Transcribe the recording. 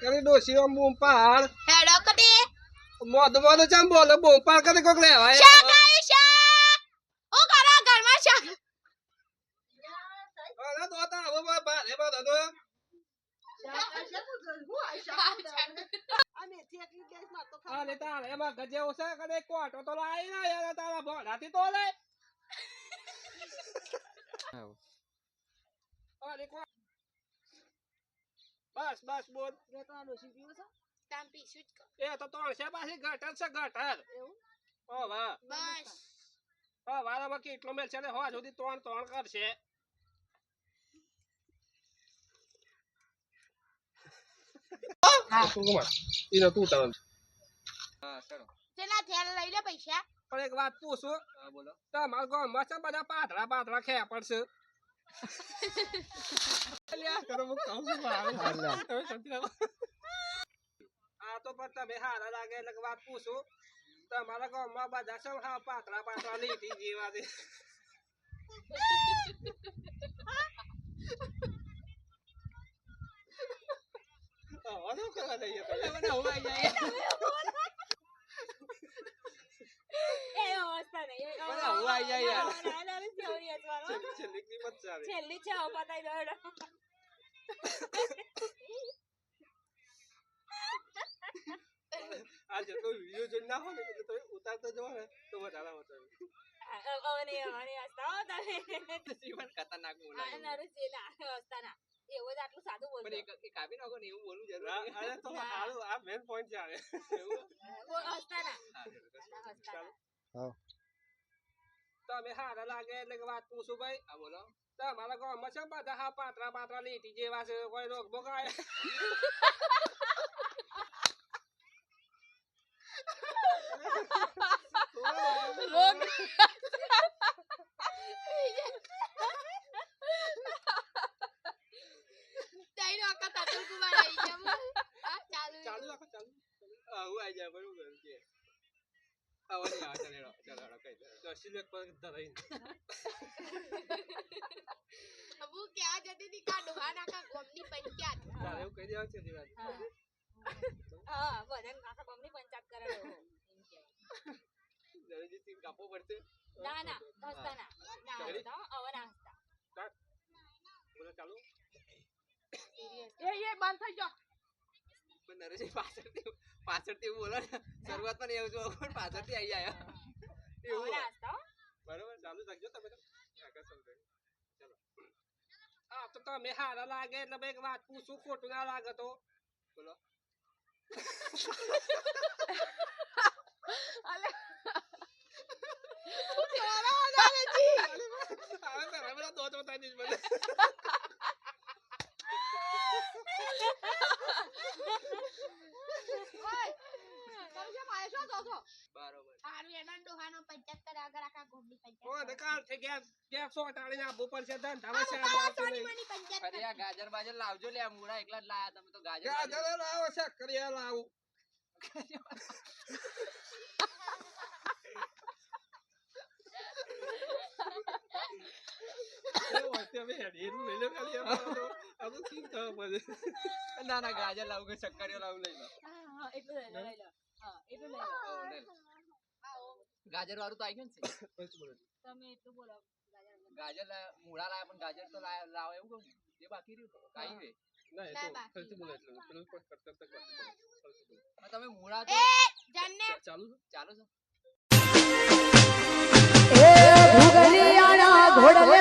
કરી ડોશીઓ બૂમ પાડ હેડો કદી મોદ મોદ ચમ બોલે? બૂમ પાડ કદી કોક લેવાય? ઓ કરો ઘરમાં અરે હવે બા રે બા દો એમાં ગજે ઓછા કરે કોટો તો લાઈ ના યાર તારા ભોડાથી તો લે. અરે બસ બસ બોલ. તામ પીશું જ કહો. એ તો ત્રણ છે પાછી ઘટર છે ગટર. ઓ વાહ. બસ. હા વારા બાકી એટલો મેલ છે ને હોવા સુધી ત્રણ ત્રણ કરશે. ઈને તું તાર ચલા થેલ લઈ લે પૈસા. પણ એક વાત પૂછું. તમારા ગામમાં છે બધા પાતળા પાતળા ખે પડશે છું. આ તો પણ તમે હારા લાગે એટલે વાત પૂછું. તમારા ગામમાં બધા છે હા પાતળા પાતળા લીટી જેવા છે. આવા શું કરવા છેલ્લી- ચાલે. છેલ્લી પતાઈ દો હેડો. આ જેટલો વીડિયો જોઈને ના હોય એટલે તમે ઉતારતા જવો ને તો વધારે આવશે આ, હવે નહીં, હવે નહીં હસતા તમે. જીવન ખતરનાક આ બોલાય નરેશજી, ના, હસતા ના. એવું જ આટલું સાદું પણ બોલજો. એક એક નાખો ને એવું બોલવું જરૂરી. અરે તો સારું આ મેન પોઈન્ટ છે આને. એવું? હસતા ના. હા, ના. તમે હારા લાગે એટલે કે વાત પૂછું ભાઈ હા બોલો તમારા ગામમાં છે બધા હા પાતળા પાતળા લીટી જેવા છે કોઈ રોગ બોગ આય રોગ તાઈનો આખા તાતલ કુમાર આવી ગયા આ ચાલુ ચાલુ રાખો ચાલુ આવું આઈ જાય બરોબર છે આવો નહીં આવે ચાલો હેડો, ચાલો લેખ પર ધરાઈને. અબુ ક્યાં જતી હતી? કા ડોહા નાખા ગોમની પંચાયત? તારે એવું કહી દેવાનું છે દીવાલ. હા. બધાને આખા ગામની પંચાયત એવો. કહેવાય. નરેશજી ટીમ કાપવો પડશે? ના ના હસતા ના. ના? હસતા હવે ના હસતા. બોલો ચાલુ. એ એ બંધ થઈ જાઓ પણ નરેશ પાછળથી પાછળથી બોલો ને શરૂઆતમાં નહીં આવતું પણ પાછળથી આવી હવે એવું. બરોબર ચાલુ રાખજો તમે આગળ ચાલુ ચાલો. હા તો તમે હારા લાગે એટલે ભાઈ એક વાત પૂછું ખોટું ના લાગે તો. બોલો. બધા દોત બતાવી દઈશ મને. તમે મારે શું કહો છો બરોબર. એના ડોહાનો આગળ આખા ઓ આપવું પડશે આ ગાજર બાજર લાવજો લે મૂળા એકલા જ લાયા તમે તો ગાજર ગાજર લાવો કરિયા લાવું. ના ના ગાજર લાવું કે શક્કરીઓ લાવું લઈ લો. હા, હા, એટલું લઈ લો, ગાજર વાળું તો આવી ગયું ને છે? તમે એટલું બોલો. ગાજર મૂળા લાયા પણ ગાજર તો લાવો એવું કહું જે બાકી રહ્યું કાંઈ રે ના, એ ના, તો બાકી. ફરીથી બોલો એટલે. પેલું કોઈ કરતા કરતા કરતા ફરીથી બોલો. હવે તમે મૂળા તો એ જન્ને. ચા- ચાલુ છે? ઘોડલે